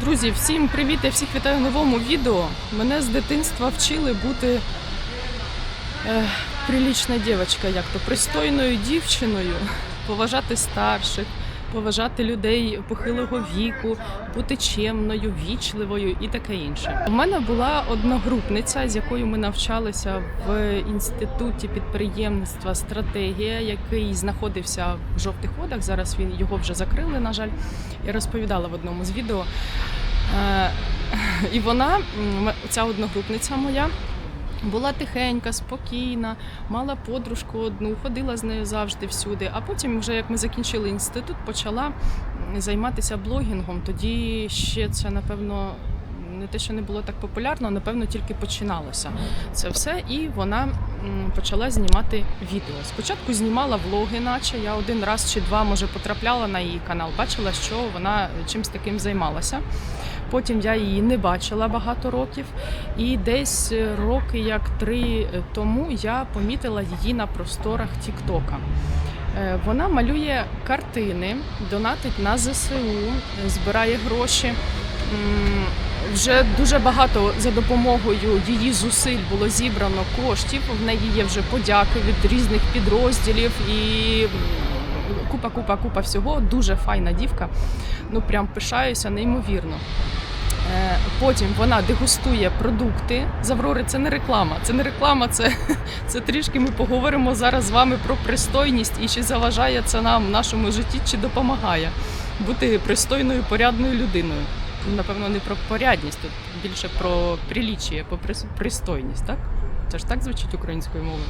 Друзі, всім привіт! Я всіх вітаю в новому відео. Мене з дитинства вчили бути е, прилічна дівчинка, як то пристойною дівчиною, поважати старших, поважати людей похилого віку, бути чемною, вічливою і таке інше. У мене була одногрупниця, з якою ми навчалися в інституті підприємництва стратегія, який знаходився в жовтих водах. Зараз він його вже закрили. На жаль, я розповідала в одному з відео. Е, І вона, ця одногрупниця моя, була тихенька, спокійна, мала подружку одну, ходила з нею завжди всюди. А потім, вже як ми закінчили інститут, почала займатися блогінгом. Тоді ще це, напевно, не те, що не було так популярно, а, напевно, тільки починалося це все. І вона почала знімати відео. Спочатку знімала влоги, наче я один раз чи два може потрапляла на її канал, бачила, що вона чимось таким займалася. Потім я її не бачила багато років, і десь е, роки як три тому я помітила її на просторах Тіктока. Е, Вона малює картини, донатить на ЗСУ, е, збирає гроші. Вже дуже багато за допомогою її зусиль було зібрано коштів. В неї є вже подяки від різних підрозділів і купа, купа, купа всього. Дуже файна дівка. Ну прям пишаюся неймовірно. Е, Потім вона дегустує продукти з Аврори. Це не реклама. Це не реклама, це, це трішки ми поговоримо зараз з вами про пристойність і чи заважає це нам в нашому житті, чи допомагає бути пристойною, порядною людиною. Напевно, не про порядність, тут більше про приліччя, про пристойність, так? Це ж так звучить українською мовою.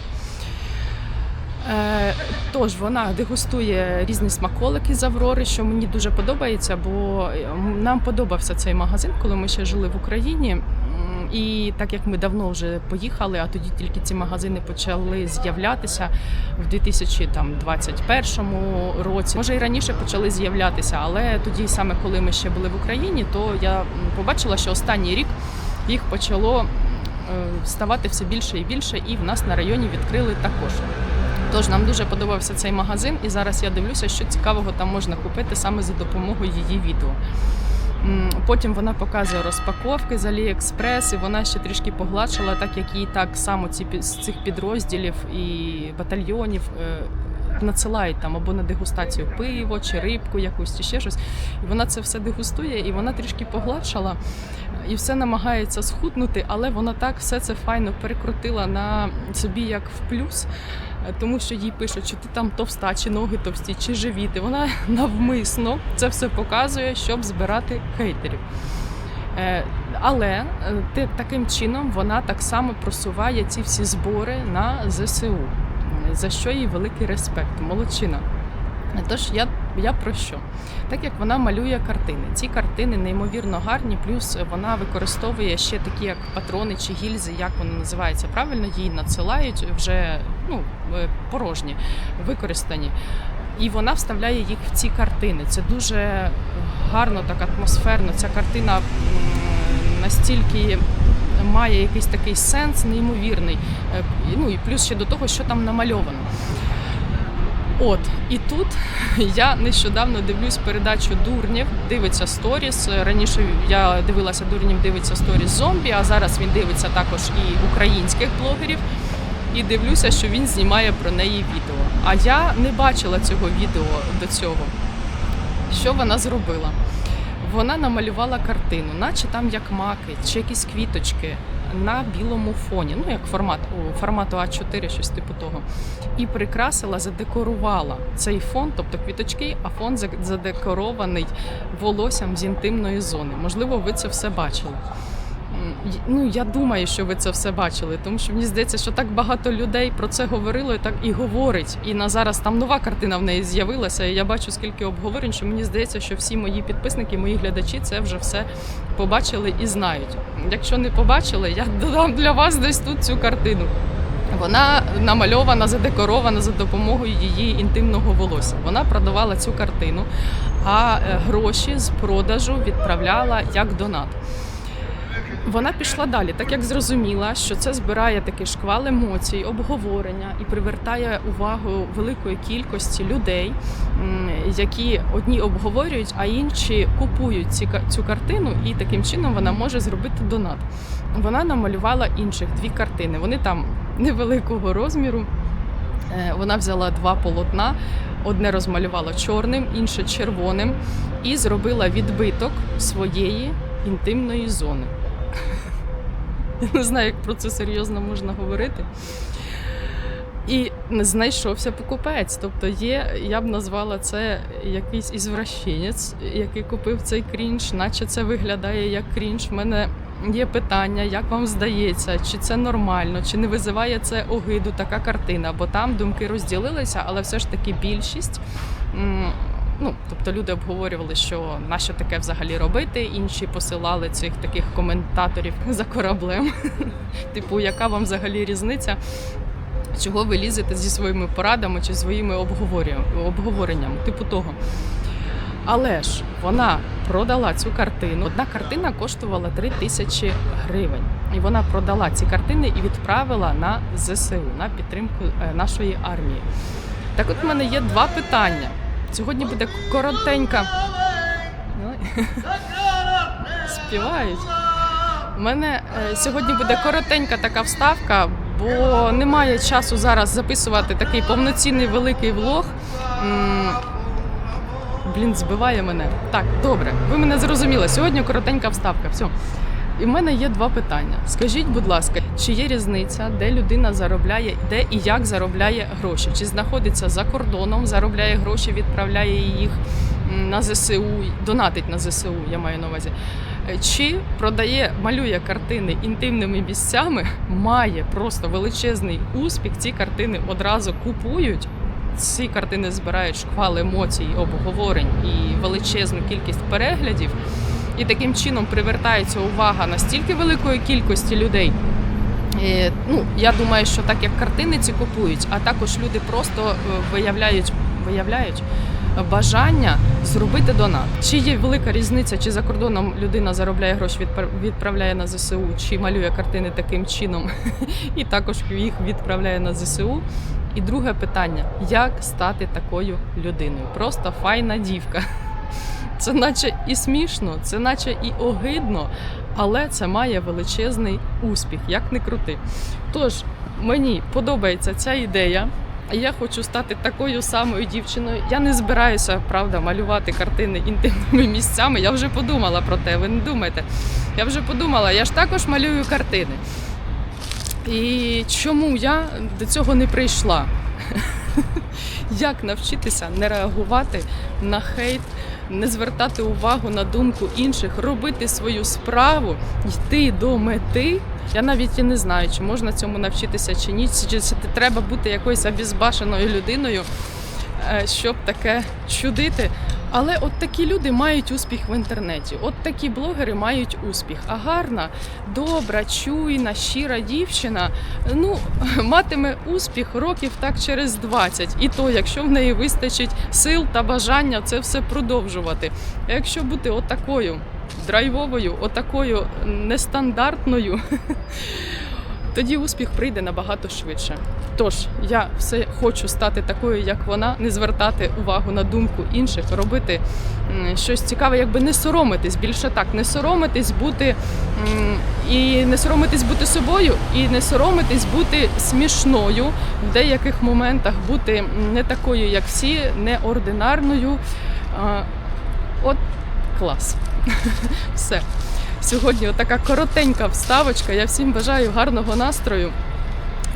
Е, Тож вона дегустує різні смаколики з Аврори, що мені дуже подобається, бо е, нам подобався цей магазин, коли ми ще жили в Україні. І так як ми давно вже поїхали, а тоді тільки ці магазини почали з'являтися в 2021 році. Може і раніше почали з'являтися, але тоді, саме коли ми ще були в Україні, то я побачила, що останній рік їх почало е, ставати все більше і більше, і в нас на районі відкрили також. Тож нам дуже подобався цей магазин, і зараз я дивлюся, що цікавого там можна купити саме за допомогою її відео. Потім вона показує розпаковки з Аліекспрес, і вона ще трішки погладшила, так як їй так само ці з цих підрозділів і батальйонів е, надсилають там або на дегустацію пиво чи рибку якусь, чи ще щось. І вона це все дегустує, і вона трішки погладшала і все намагається схуднути, але вона так все це файно перекрутила на собі як в плюс. Тому що їй пишуть, чи ти там товста, чи ноги товсті, чи живіт. І вона навмисно це все показує, щоб збирати хейтерів. Е, Але е, таким чином вона так само просуває ці всі збори на ЗСУ, за що їй великий респект. Молодчина. Тож я, я про що? Так як вона малює картини. Ці картини неймовірно гарні, плюс вона використовує ще такі, як патрони чи гільзи, як вони називаються правильно, їй надсилають вже ну, е, порожні, використані. І вона вставляє їх в ці картини. Це дуже гарно, так атмосферно. Ця картина настільки має якийсь такий сенс неймовірний. Е, Ну і плюс ще до того, що там намальовано. От і тут я нещодавно дивлюсь передачу дурнів, дивиться сторіс. Раніше я дивилася дурнів, дивиться сторіс зомбі, а зараз він дивиться також і українських блогерів. І дивлюся, що він знімає про неї відео. А я не бачила цього відео до цього. Що вона зробила? Вона намалювала картину, наче там як маки чи якісь квіточки на білому фоні, ну як формат формату А4, щось типу того. І прикрасила, задекорувала цей фон, тобто квіточки, а фон задекорований волоссям з інтимної зони. Можливо, ви це все бачили. Ну, я думаю, що ви це все бачили, тому що мені здається, що так багато людей про це говорило і так і говорить. І на зараз там нова картина в неї з'явилася. І я бачу скільки обговорень, що мені здається, що всі мої підписники, мої глядачі це вже все побачили і знають. Якщо не побачили, я додам для вас десь тут цю картину. Вона намальована, задекорована за допомогою її інтимного волосся. Вона продавала цю картину, а е, гроші з продажу відправляла як донат. Вона пішла далі, так як зрозуміла, що це збирає такий шквал емоцій, обговорення і привертає увагу великої кількості людей, які одні обговорюють, а інші купують ці, цю картину, і таким чином вона може зробити донат. Вона намалювала інших дві картини. Вони там невеликого розміру. Е, Вона взяла два полотна, одне розмалювала чорним, інше червоним, і зробила відбиток своєї інтимної зони. Я не знаю, як про це серйозно можна говорити. І знайшовся покупець. Тобто є, я б назвала це якийсь ізвращенець, який купив цей крінж, наче це виглядає як крінж. У мене є питання, як вам здається, чи це нормально, чи не визиває це огиду така картина, бо там думки розділилися, але все ж таки більшість. Ну, тобто люди обговорювали, що на що таке взагалі робити. Інші посилали цих таких коментаторів за кораблем. Типу, яка вам взагалі різниця? Чого ви лізете зі своїми порадами чи своїми обговореннями, типу того. Але ж вона продала цю картину. Одна картина коштувала 3 тисячі гривень. І вона продала ці картини і відправила на ЗСУ на підтримку е, нашої армії. Так от у мене є два питання. Сьогодні буде коротенька. Співають. У мене е, сьогодні буде коротенька така вставка, бо немає часу зараз записувати такий повноцінний великий влог. Блін, збиває мене. Так, добре, ви мене зрозуміли. Сьогодні коротенька вставка. Все. І в мене є два питання. Скажіть, будь ласка, чи є різниця, де людина заробляє, де і як заробляє гроші? Чи знаходиться за кордоном, заробляє гроші, відправляє їх на ЗСУ, донатить на ЗСУ, я маю на увазі. Е, Чи продає, малює картини інтимними місцями, має просто величезний успіх. Ці картини одразу купують. Ці картини збирають шквал емоцій, обговорень і величезну кількість переглядів. І таким чином привертається увага настільки великої кількості людей. Е, Ну, я думаю, що так як картини ці купують, а також люди просто е, виявляють, виявляють бажання зробити донат. Чи є велика різниця, чи за кордоном людина заробляє гроші, відпра- відправляє на ЗСУ, чи малює картини таким чином, і також їх відправляє на ЗСУ. І друге питання: як стати такою людиною? Просто файна дівка. Це наче і смішно, це наче і огидно, але це має величезний успіх, як не крути. Тож мені подобається ця ідея. Я хочу стати такою самою дівчиною. Я не збираюся, правда, малювати картини інтимними місцями. Я вже подумала про те. Ви не думайте. Я вже подумала, я ж також малюю картини. І чому я до цього не прийшла? Як навчитися не реагувати на хейт, не звертати увагу на думку інших, робити свою справу, йти до мети. Я навіть і не знаю, чи можна цьому навчитися чи ні, чи треба бути якоюсь обізбашеною людиною, е, щоб таке чудити. Але от такі люди мають успіх в інтернеті. От такі блогери мають успіх. А гарна, добра, чуйна, щира дівчина ну, матиме успіх років так через 20. І то, якщо в неї вистачить сил та бажання це все продовжувати. А якщо бути отакою драйвовою, отакою нестандартною, тоді успіх прийде набагато швидше. Тож я все хочу стати такою, як вона, не звертати увагу на думку інших, робити щось цікаве, якби не соромитись. Більше так, не соромитись бути і не соромитись бути собою, і не соромитись бути смішною в деяких моментах, бути не такою, як всі, неординарною. От клас. Все. Сьогодні така коротенька вставочка. Я всім бажаю гарного настрою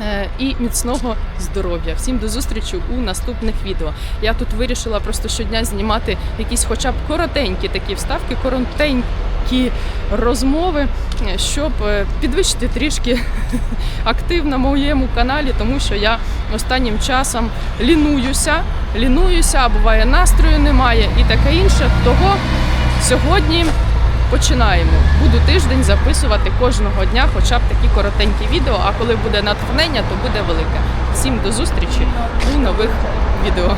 е, і міцного здоров'я. Всім до зустрічі у наступних відео. Я тут вирішила просто щодня знімати якісь, хоча б коротенькі такі вставки, коротенькі розмови, е, щоб е, підвищити трішки актив на моєму каналі, тому що я останнім часом лінуюся, лінуюся, буває настрою немає і таке інше. Того сьогодні починаємо. Буду тиждень записувати кожного дня, хоча б такі коротенькі відео. А коли буде натхнення, то буде велике. Всім до зустрічі у нових відео.